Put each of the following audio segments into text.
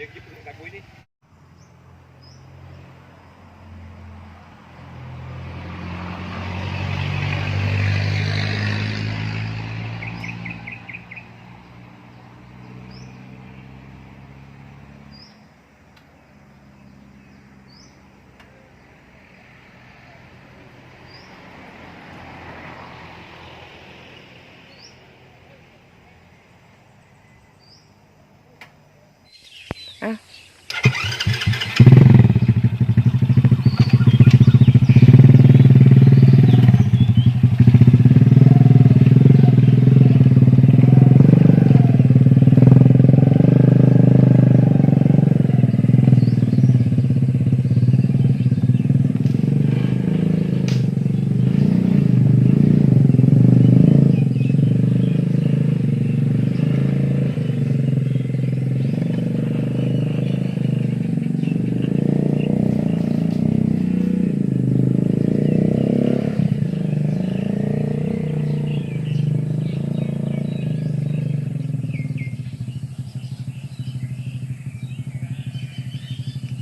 ดี๋ยวกินต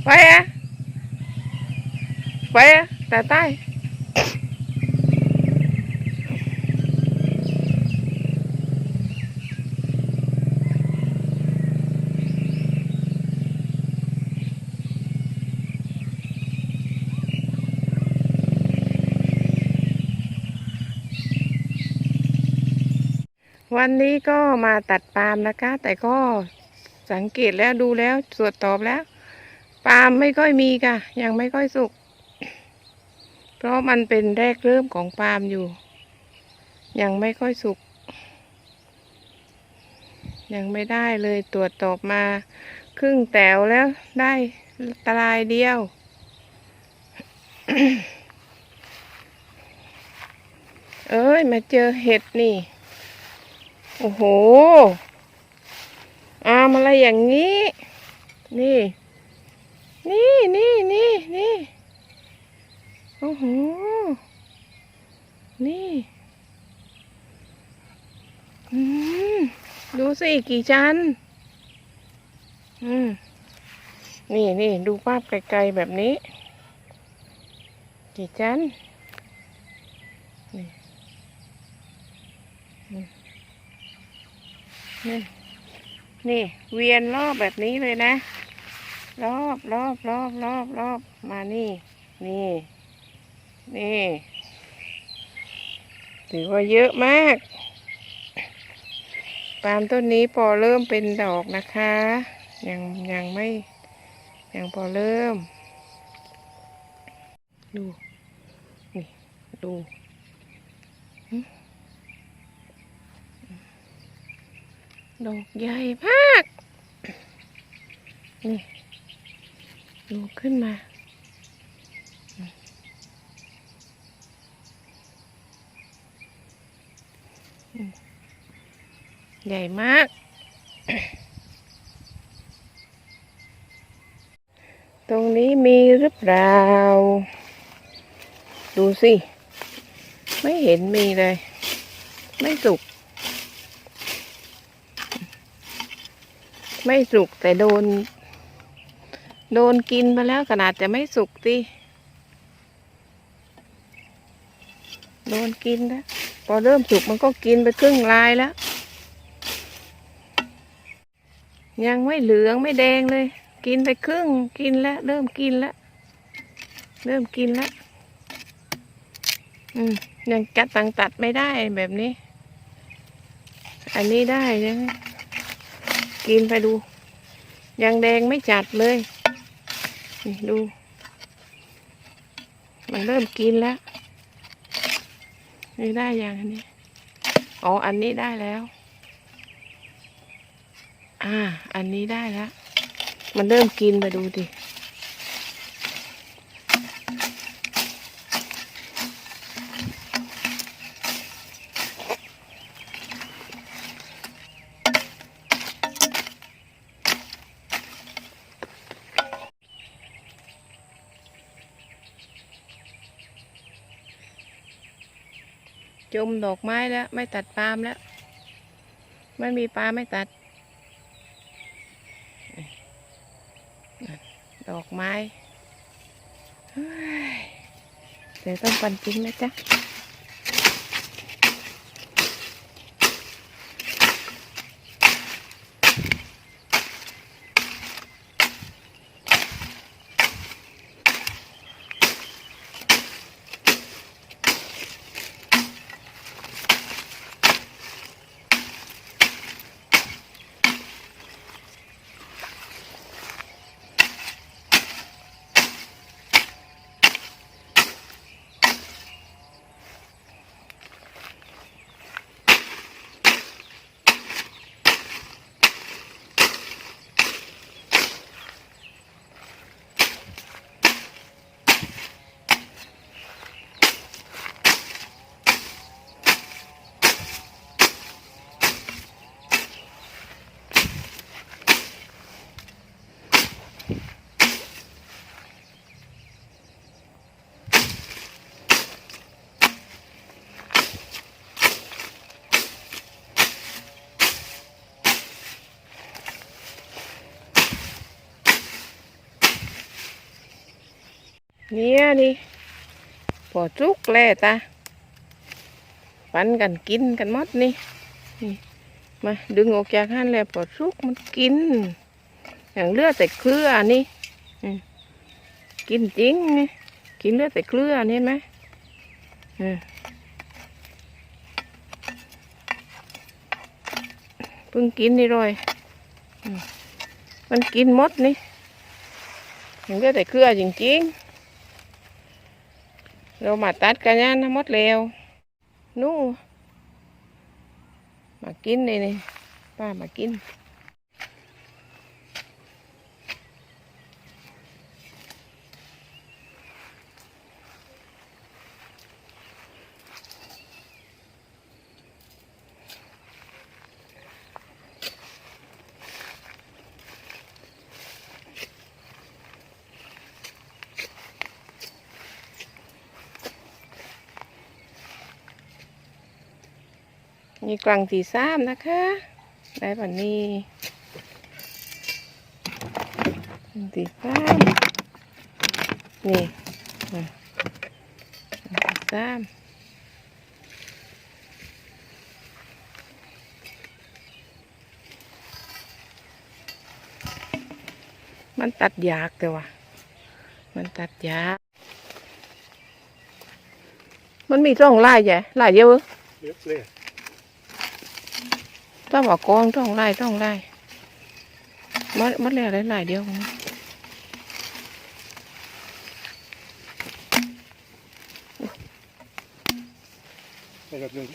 ไปอะไปอะแต่ใต้วันนี้ก็มาตัดปาล์มนะคะ แต่ก็สังเกตแล้วดูแล้วตรวจตอบแล้ว ปาล์มไม่ค่อยมีค่ะ ยังไม่ค่อยสุก เพราะมันเป็นแรกเริ่มของปาล์มอยู่ ยังไม่ค่อยสุก ยังไม่ได้เลยตรวจตอบมา ครึ่งแถวแล้วได้ตารายเดียว เอ้ย มาเจอเห็ดนี่ โอ้โหอามอะไรอย่างนี้ นี่ นี่นี่นี่นี่โอ้โห นี่อดูสิกี่ชั้น อืม นี่นี่ดูภาพไกลๆแบบนี้ กี่ชั้น นี่นี่ นี่ เวียนรอบแบบนี้เลยนะ รอบรอบรอบรอบรอบมานี่ นี่ นี่ถือว่าเยอะมากปาล์มต้นนี้พอเริ่มเป็นดอกนะคะ ยังยังไม่ยังพอเริ่ม ดู นี่ ดูดอกใหญ่มาก นี่ ดูขึ้นมา ใหญ่มาก ตรงนี้มีหรือเปล่า ดูสิ ไม่เห็นมีเลย ไม่สุก ไม่สุกแต่โดน โดนกินมาแล้วขนาดจะไม่สุกติโดนกินแล้ว พอเริ่มสุกมันก็กินไปครึ่งลายแล้ว ยังไม่เหลืองไม่แดงเลย กินไปครึ่งกินแล้ว เริ่มกินแล้ว เริ่มกินแล้ว อืมยังกัดตังตัดไม่ได้แบบนี้ อันนี้ได้ยังกินไปดู ยังแดงไม่จัดเลย นี่ดู มันเริ่มกินแล้วนี่ได้อย่างอันนี้อ๋อ อันนี้ได้แล้ว อ่า อันนี้ได้แล้ว มันเริ่มกินไปดูดิ จมดอกไม้แล้ว ไม่ตัดปาล์มแล้ว ไม่มีปาล์มไม่ตัด ดอกไม้เดี๋ยวต้องปันจริงนะจ๊ะ เนี่ยนี่พอจุกแล่ตาปันกันกินกันมดนี่นี่ มาดึงออกจากหันแล้วพอจุกมันกิน อย่างเลือดแต่เครือนี่กินจริงนี่กินเลือดแต่เครือนี่เห็นไหมเพิ่งกินนี่รอยมันกินมดนี่อย่างเลือดแต่เครือจริงๆ เรามาตัดกันยันทั้งหมดแล้วนู่มากินเลยนี่ป้ามากิน มีกลางสีซ้ำนะคะ ได้แบบนี้สีซ้ำนี่ซ้ำมันตัดยากแต่ว่ามันตัดยาก มันมีร่องลายใหญ่ลายเยเออเยอะเลย ต้องบอกกองต้องไล่ต้องไล่มัดมัดแล้วหลายๆเดียวของมันในแบบนึง